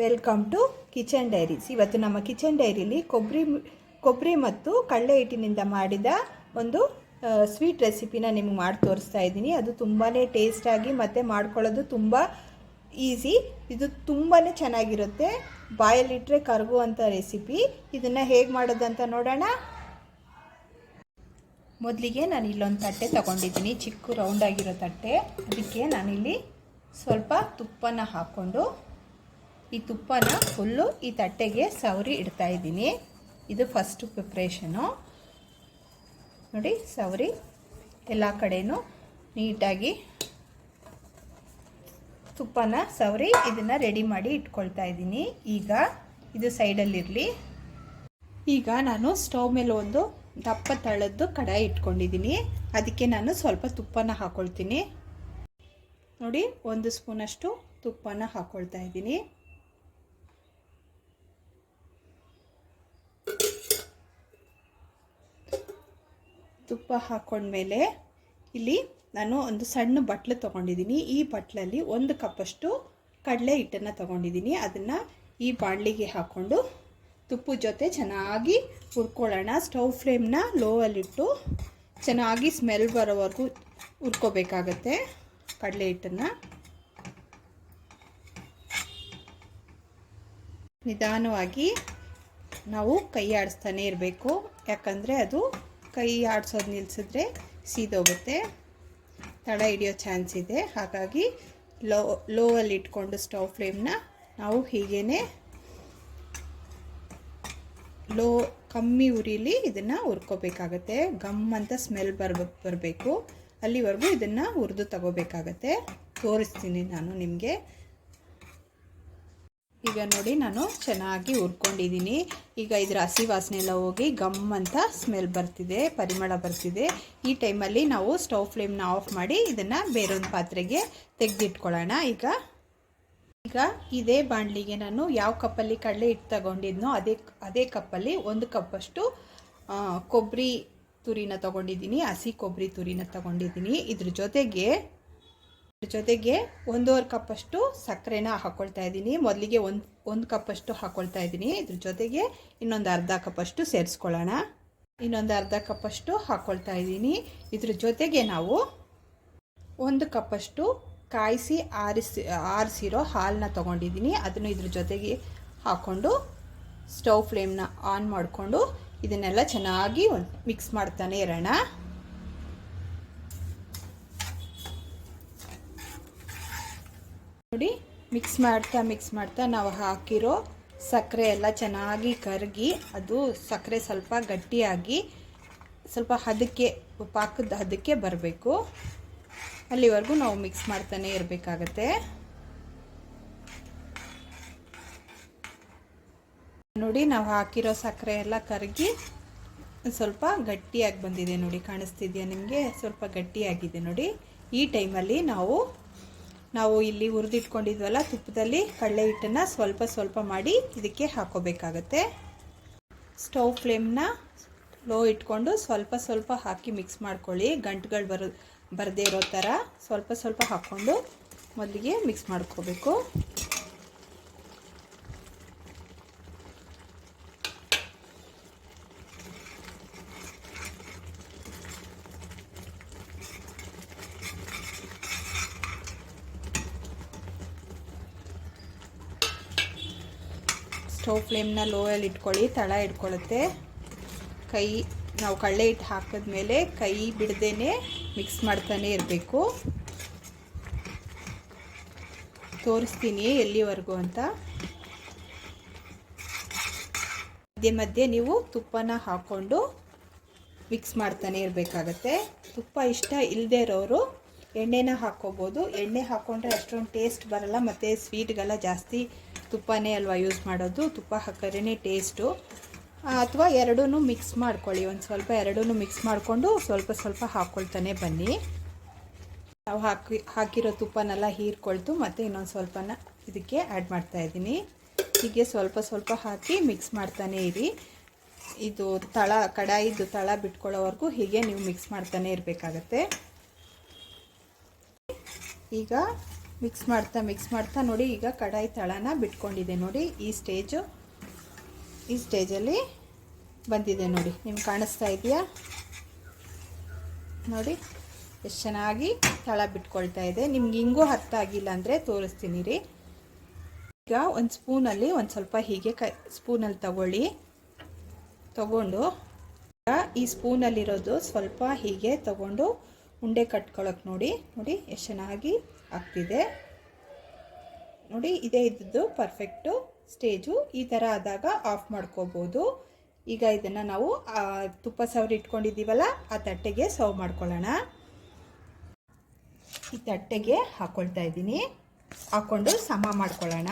Welcome to kitchen diaries ಇವತ್ತು ನಮ್ಮ kitchen ಡೈರಿಲಿ ಕೊಬ್ಬರಿ ಕೊಬ್ಬರಿ ಮತ್ತು ಕಡಲೆ ಹಿಟ್ಟಿನಿಂದ ಮಾಡಿದ ಒಂದು ಸ್ವೀಟ್ ರೆಸಿಪಿನ ನಿಮ್ಗೆ ಮಾಡಿ ತೋರಿಸ್ತಾ ಇದ್ದೀನಿ. ಅದು ತುಂಬಾ ಟೇಸ್ಟಾಗಿ ಮತ್ತು ಮಾಡ್ಕೊಳ್ಳೋದು ತುಂಬ ಈಸಿ ಇದು ತುಂಬಾ ಚೆನ್ನಾಗಿರುತ್ತೆ. ಬಾಯಲ್ಲಿಟ್ಟರೆ ಕರಗುವಂಥ ರೆಸಿಪಿ ಇದನ್ನು ಹೇಗೆ ಮಾಡೋದು ಅಂತ ನೋಡೋಣ. ಮೊದಲಿಗೆ ನಾನು ಇಲ್ಲೊಂದು ತಟ್ಟೆ ತಗೊಂಡಿದ್ದೀನಿ. ಚಿಕ್ಕ ರೌಂಡಾಗಿರೋ ತಟ್ಟೆ. ಅದಕ್ಕೆ ನಾನಿಲ್ಲಿ ಸ್ವಲ್ಪ ತುಪ್ಪನ ಹಾಕ್ಕೊಂಡು ಈ ತುಪ್ಪನ ಫುಲ್ಲು ಈ ತಟ್ಟೆಗೆ ಸವರಿ ಇಡ್ತಾ ಇದ್ದೀನಿ. ಇದು ಫಸ್ಟ್ ಪ್ರಿಪ್ರೇಷನು ನೋಡಿ, ಸವರಿ ಎಲ್ಲ ಕಡೆಯೂ ನೀಟಾಗಿ ತುಪ್ಪನ ಸವರಿ ಇದನ್ನು ರೆಡಿ ಮಾಡಿ ಇಟ್ಕೊಳ್ತಾ ಇದ್ದೀನಿ. ಈಗ ಇದು ಸೈಡಲ್ಲಿರಲಿ ಈಗ ನಾನು ಸ್ಟವ್ ಮೇಲೆ ಒಂದು ದಪ್ಪ ತಳದ್ದು ಕಡಾಯಿ ಇಟ್ಕೊಂಡಿದ್ದೀನಿ. ಅದಕ್ಕೆ ನಾನು ಸ್ವಲ್ಪ ತುಪ್ಪನ ಹಾಕ್ಕೊಳ್ತೀನಿ ನೋಡಿ, ಒಂದು ಸ್ಪೂನಷ್ಟು ತುಪ್ಪನ ಹಾಕ್ಕೊಳ್ತಾ ಇದ್ದೀನಿ. ತುಪ್ಪ ಹಾಕ್ಕೊಂಡ್ಮೇಲೆ ಇಲ್ಲಿ ನಾನು ಒಂದು ಸಣ್ಣ ಬಟ್ಲು ತೊಗೊಂಡಿದ್ದೀನಿ. ಈ ಬಟ್ಲಲ್ಲಿ ಒಂದು ಕಪ್ಪಷ್ಟು ಕಡಲೆ ಹಿಟ್ಟನ್ನು ತೊಗೊಂಡಿದ್ದೀನಿ. ಅದನ್ನು ಈ ಬಾಣಲಿಗೆ ಹಾಕ್ಕೊಂಡು ತುಪ್ಪದ ಜೊತೆ ಚೆನ್ನಾಗಿ ಹುರ್ಕೊಳ್ಳೋಣ. ಸ್ಟವ್ ಫ್ಲೇಮ್ನ ಲೋವಲ್ಲಿಟ್ಟು ಚೆನ್ನಾಗಿ ಸ್ಮೆಲ್ ಬರೋವರೆಗೂ ಹುರ್ಕೋಬೇಕಾಗತ್ತೆ ಕಡಲೆ ಹಿಟ್ಟನ್ನು. ನಿಧಾನವಾಗಿ ನಾವು ಕೈ ಆಡಿಸ್ತಾನೆ ಇರಬೇಕು. ಯಾಕಂದರೆ ಅದು ಕೈ ಆಡಿಸೋದು ನಿಲ್ಲಿಸಿದ್ರೆ ಸೀದೋಗುತ್ತೆ. ತಡ ಹಿಡಿಯೋ ಚಾನ್ಸ್ ಇದೆ. ಹಾಗಾಗಿ ಲೋ, ಲೋವಲ್ಲಿ ಇಟ್ಕೊಂಡು ಸ್ಟವ್ ಫ್ಲೇಮ್ನ ನಾವು ಹೀಗೇ ಲೋ, ಕಮ್ಮಿ ಉರಿಲಿ ಇದನ್ನು ಹುರ್ಕೋಬೇಕಾಗತ್ತೆ. ಗಮ್ ಅಂತ ಸ್ಮೆಲ್ ಬರ್ಬ, ಬರಬೇಕು. ಅಲ್ಲಿವರೆಗೂ ಇದನ್ನು ಹುರಿದು ತಗೋಬೇಕಾಗತ್ತೆ. ತೋರಿಸ್ತೀನಿ ನಾನು ನಿಮಗೆ. ಈಗ ನೋಡಿ ನಾನು ಚೆನ್ನಾಗಿ ಹುರ್ಕೊಂಡಿದ್ದೀನಿ. ಈಗ ಇದರ ಹಸಿ ವಾಸನೆ ಎಲ್ಲ ಹೋಗಿ ಗಮ್ ಅಂತ ಸ್ಮೆಲ್ ಬರ್ತಿದೆ, ಪರಿಮಳ ಬರ್ತಿದೆ. ಈ ಟೈಮಲ್ಲಿ ನಾವು ಸ್ಟವ್ ಫ್ಲೇಮ್ನ ಆಫ್ ಮಾಡಿ ಇದನ್ನು ಬೇರೊಂದು ಪಾತ್ರೆಗೆ ತೆಗೆದಿಟ್ಕೊಳ್ಳೋಣ. ಈಗ ಈಗ ಇದೇ ಬಾಣಲಿಗೆ ನಾನು ಯಾವ ಕಪ್ಪಲ್ಲಿ ಕಡಲೆ ಹಿಟ್ಟು ತಗೊಂಡಿದ್ನೋ ಅದೇ ಅದೇ ಕಪ್ಪಲ್ಲಿ ಒಂದು ಕಪ್ಪಷ್ಟು ಕೊಬ್ಬರಿ ತುರಿನ ತಗೊಂಡಿದ್ದೀನಿ, ಹಸಿ ಕೊಬ್ಬರಿ ತುರಿನ ತಗೊಂಡಿದ್ದೀನಿ. ಇದ್ರ ಜೊತೆಗೆ ಜೊತೆಗೆ ಒಂದೂವರೆ ಕಪ್ಪಷ್ಟು ಸಕ್ಕರೆನ ಹಾಕ್ಕೊಳ್ತಾ ಇದ್ದೀನಿ. ಮೊದಲಿಗೆ ಒಂದು ಒಂದು ಕಪ್ಪಷ್ಟು ಹಾಕ್ಕೊಳ್ತಾ ಇದ್ದೀನಿ. ಇದ್ರ ಜೊತೆಗೆ ಇನ್ನೊಂದು ಅರ್ಧ ಕಪ್ಪಷ್ಟು ಸೇರಿಸ್ಕೊಳ್ಳೋಣ. ಇನ್ನೊಂದು ಅರ್ಧ ಕಪ್ಪಷ್ಟು ಹಾಕ್ಕೊಳ್ತಾ ಇದ್ದೀನಿ. ಇದ್ರ ಜೊತೆಗೆ ನಾವು ಒಂದು ಕಪ್ಪಷ್ಟು ಕಾಯಿಸಿ ಆರಿಸಿ, ಆರಿಸಿರೋ ಹಾಲನ್ನ ತೊಗೊಂಡಿದ್ದೀನಿ. ಅದನ್ನು ಇದ್ರ ಜೊತೆಗೆ ಹಾಕ್ಕೊಂಡು ಸ್ಟವ್ ಫ್ಲೇಮ್ನ ಆನ್ ಮಾಡಿಕೊಂಡು ಇದನ್ನೆಲ್ಲ ಚೆನ್ನಾಗಿ ಮಿಕ್ಸ್ ಮಾಡ್ತಾನೆ ಇರೋಣ ನೋಡಿ ಮಿಕ್ಸ್ ಮಾಡ್ತಾ ಮಿಕ್ಸ್ ಮಾಡ್ತಾ ನಾವು ಹಾಕಿರೋ ಸಕ್ಕರೆ ಎಲ್ಲ ಚೆನ್ನಾಗಿ ಕರಗಿ, ಅದು ಸಕ್ಕರೆ ಸ್ವಲ್ಪ ಗಟ್ಟಿಯಾಗಿ, ಸ್ವಲ್ಪ ಹದಕ್ಕೆ, ಪಾಕದ ಹದಕ್ಕೆ ಬರಬೇಕು. ಅಲ್ಲಿವರೆಗೂ ನಾವು ಮಿಕ್ಸ್ ಮಾಡ್ತಾನೆ ಇರಬೇಕಾಗತ್ತೆ. ನೋಡಿ, ನಾವು ಹಾಕಿರೋ ಸಕ್ಕರೆ ಎಲ್ಲ ಕರಗಿ, ಸ್ವಲ್ಪ ಗಟ್ಟಿಯಾಗಿ ಬಂದಿದೆ ನೋಡಿ, ಕಾಣಿಸ್ತಿದೆಯಾ ನಿಮಗೆ? ಸ್ವಲ್ಪ ಗಟ್ಟಿಯಾಗಿದೆ ನೋಡಿ. ಈ ಟೈಮಲ್ಲಿ ನಾವು ನಾವು ಇಲ್ಲಿ ಹುರಿದಿಟ್ಕೊಂಡಿದ್ವಲ್ಲ ತುಪ್ಪದಲ್ಲಿ ಕಡಲೆ ಹಿಟ್ಟನ್ನು ಸ್ವಲ್ಪ ಸ್ವಲ್ಪ ಮಾಡಿ ಇದಕ್ಕೆ ಹಾಕೋಬೇಕಾಗತ್ತೆ. ಸ್ಟವ್ ಫ್ಲೇಮ್ನ ಲೋ ಇಟ್ಕೊಂಡು ಸ್ವಲ್ಪ ಸ್ವಲ್ಪ ಹಾಕಿ ಮಿಕ್ಸ್ ಮಾಡ್ಕೊಳ್ಳಿ. ಗಂಟುಗಳು ಬರೋ, ಬರದೇ ಇರೋ ಥರ ಸ್ವಲ್ಪ ಸ್ವಲ್ಪ ಹಾಕ್ಕೊಂಡು ಮೊದಲಿಗೆ ಮಿಕ್ಸ್ ಮಾಡ್ಕೋಬೇಕು. ಸ್ಟವ್ ಫ್ಲೇಮ್ನ ಲೋಯಲ್ಲಿ ಇಟ್ಕೊಳ್ಳಿ, ತಳ ಇಟ್ಕೊಳ್ಳುತ್ತೆ. ಕೈ, ನಾವು ಕಳ್ಳೆ ಹಿಟ್ಟು ಹಾಕಿದ್ಮೇಲೆ ಕೈ ಬಿಡದೇ ಮಿಕ್ಸ್ ಮಾಡ್ತಾನೆ ಇರಬೇಕು. ತೋರಿಸ್ತೀನಿ ಎಲ್ಲಿವರೆಗೂ ಅಂತ. ಮಧ್ಯೆ ಮಧ್ಯೆ ನೀವು ತುಪ್ಪನ ಹಾಕ್ಕೊಂಡು ಮಿಕ್ಸ್ ಮಾಡ್ತಾನೆ ಇರಬೇಕಾಗತ್ತೆ. ತುಪ್ಪ ಇಷ್ಟ ಇಲ್ಲದೆ ಇರೋರು ಎಣ್ಣೆನ ಹಾಕ್ಕೋಬೋದು. ಎಣ್ಣೆ ಹಾಕ್ಕೊಂಡ್ರೆ ಅಷ್ಟೊಂದು ಟೇಸ್ಟ್ ಬರಲ್ಲ, ಮತ್ತು ಸ್ವೀಟ್ಗೆಲ್ಲ ಜಾಸ್ತಿ ತುಪ್ಪನೇ ಅಲ್ವಾ ಯೂಸ್ ಮಾಡೋದು? ತುಪ್ಪ ಹಾಕಿದ್ರೇ ಟೇಸ್ಟು ಅಥವಾ ಎರಡೂ ಮಿಕ್ಸ್ ಮಾಡ್ಕೊಳ್ಳಿ. ಒಂದು ಸ್ವಲ್ಪ ಎರಡೂ ಮಿಕ್ಸ್ ಮಾಡಿಕೊಂಡು ಸ್ವಲ್ಪ ಸ್ವಲ್ಪ ಹಾಕ್ಕೊಳ್ತಾನೆ ಬನ್ನಿ. ನಾವು ಹಾಕಿ, ಹಾಕಿರೋ ತುಪ್ಪನೆಲ್ಲ ಹೀರ್ಕೊಳ್ತು ಮತ್ತು ಇನ್ನೊಂದು ಸ್ವಲ್ಪನ ಇದಕ್ಕೆ ಆ್ಯಡ್ ಮಾಡ್ತಾಯಿದ್ದೀನಿ ಹೀಗೆ ಸ್ವಲ್ಪ ಸ್ವಲ್ಪ ಹಾಕಿ ಮಿಕ್ಸ್ ಮಾಡ್ತಾನೆ ಇರಿ. ಇದು ತಳ, ಕಡಾಯಿದು ತಳ ಬಿಟ್ಕೊಳ್ಳೋವರೆಗೂ ಹೀಗೆ ನೀವು ಮಿಕ್ಸ್ ಮಾಡ್ತಾನೆ ಇರಬೇಕಾಗತ್ತೆ. ಈಗ ಮಿಕ್ಸ್ ಮಾಡ್ತಾ ಮಿಕ್ಸ್ ಮಾಡ್ತಾ ನೋಡಿ ಈಗ ಕಡಾಯಿ ತಳನ ಬಿಟ್ಕೊಂಡಿದೆ ನೋಡಿ. ಈ ಸ್ಟೇಜು, ಈ ಸ್ಟೇಜಲ್ಲಿ ಬಂದಿದೆ ನೋಡಿ. ನಿಮ್ಗೆ ಕಾಣಿಸ್ತಾ ಇದೆಯಾ? ನೋಡಿ, ಎಷ್ಟು ಚೆನ್ನಾಗಿ ತಳ ಬಿಟ್ಕೊಳ್ತಾ ಇದೆ. ನಿಮ್ಗೆ ಹಿಂಗೂ ಅರ್ಥ ಆಗಿಲ್ಲ ಅಂದರೆ ತೋರಿಸ್ತೀನಿ ರೀ. ಈಗ ಒಂದು ಸ್ಪೂನಲ್ಲಿ ಒಂದು ಸ್ವಲ್ಪ ಹೀಗೆ ಕೈ, ಸ್ಪೂನಲ್ಲಿ ತಗೊಳ್ಳಿ. ತಗೊಂಡು ಈಗ ಈ ಸ್ಪೂನಲ್ಲಿರೋದು ಸ್ವಲ್ಪ ಹೀಗೆ ತಗೊಂಡು ಉಂಡೆ ಕಟ್ಕೊಳಕ್ಕೆ ನೋಡಿ. ನೋಡಿ, ಎಷ್ಟು ಚೆನ್ನಾಗಿ ಆಗ್ತಿದೆ. ನೋಡಿ, ಇದೇ ಇದ್ದದ್ದು ಪರ್ಫೆಕ್ಟು ಸ್ಟೇಜು. ಈ ಥರ ಆದಾಗ ಆಫ್ ಮಾಡ್ಕೋಬೋದು. ಈಗ ಇದನ್ನು ನಾವು ತುಪ್ಪ ಸವರಿ ಇಟ್ಕೊಂಡಿದ್ದೀವಲ್ಲ, ಆ ತಟ್ಟೆಗೆ ಸರ್ವ್ ಮಾಡ್ಕೊಳ್ಳೋಣ. ಈ ತಟ್ಟೆಗೆ ಹಾಕ್ಕೊಳ್ತಾ ಇದ್ದೀನಿ. ಹಾಕ್ಕೊಂಡು ಸಮ ಮಾಡ್ಕೊಳ್ಳೋಣ.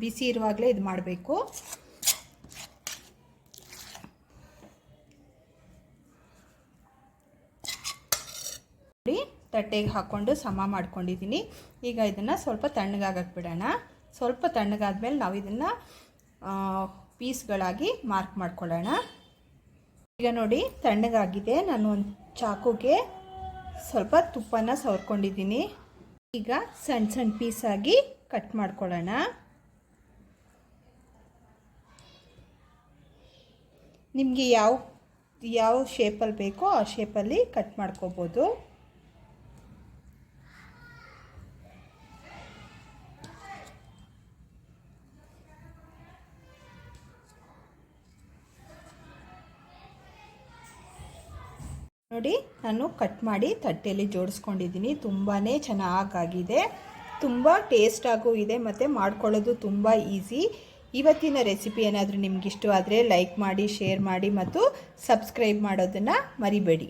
ಬಿಸಿ ಇರುವಾಗಲೇ ಇದು ಮಾಡಬೇಕು ನೋಡಿ ತಟ್ಟೆಗೆ ಹಾಕ್ಕೊಂಡು ಸಮ ಮಾಡ್ಕೊಂಡಿದ್ದೀನಿ. ಈಗ ಇದನ್ನು ಸ್ವಲ್ಪ ತಣ್ಣಗಾಗಕ್ಕೆ ಬಿಡೋಣ. ಸ್ವಲ್ಪ ತಣ್ಣಗಾದ್ಮೇಲೆ ನಾವು ಇದನ್ನು ಪೀಸ್ಗಳಾಗಿ ಮಾರ್ಕ್ ಮಾಡ್ಕೊಳ್ಳೋಣ. ಈಗ ನೋಡಿ, ತಣ್ಣಗಾಗಿದೆ. ನಾನು ಒಂದು ಚಾಕುಗೆ ಸ್ವಲ್ಪ ತುಪ್ಪನ ಸವರ್ಕೊಂಡಿದ್ದೀನಿ. ಈಗ ಸಣ್ಣ ಸಣ್ಣ ಪೀಸಾಗಿ ಕಟ್ ಮಾಡ್ಕೊಳ್ಳೋಣ. ನಿಮಗೆ ಯಾವ ಯಾವ ಶೇಪಲ್ಲಿ ಬೇಕೋ ಆ ಶೇಪಲ್ಲಿ ಕಟ್ ಮಾಡ್ಕೋಬೋದು. ನೋಡಿ, ನಾನು ಕಟ್ ಮಾಡಿ ತಟ್ಟೆಯಲ್ಲಿ ಜೋಡಿಸ್ಕೊಂಡಿದ್ದೀನಿ. ತುಂಬಾ ಚೆನ್ನಾಗಾಗಿದೆ. ತುಂಬ ಟೇಸ್ಟಾಗೂ ಇದೆ ಮತ್ತು ಮಾಡ್ಕೊಳ್ಳೋದು ತುಂಬ ಈಸಿ. ಇವತ್ತಿನ ರೆಸಿಪಿ ಏನಾದರೂ ನಿಮ್ಗೆ ಇಷ್ಟವಾದರೆ ಲೈಕ್ ಮಾಡಿ, ಶೇರ್ ಮಾಡಿ ಮತ್ತು ಸಬ್ಸ್ಕ್ರೈಬ್ ಮಾಡೋದನ್ನು ಮರಿಬೇಡಿ.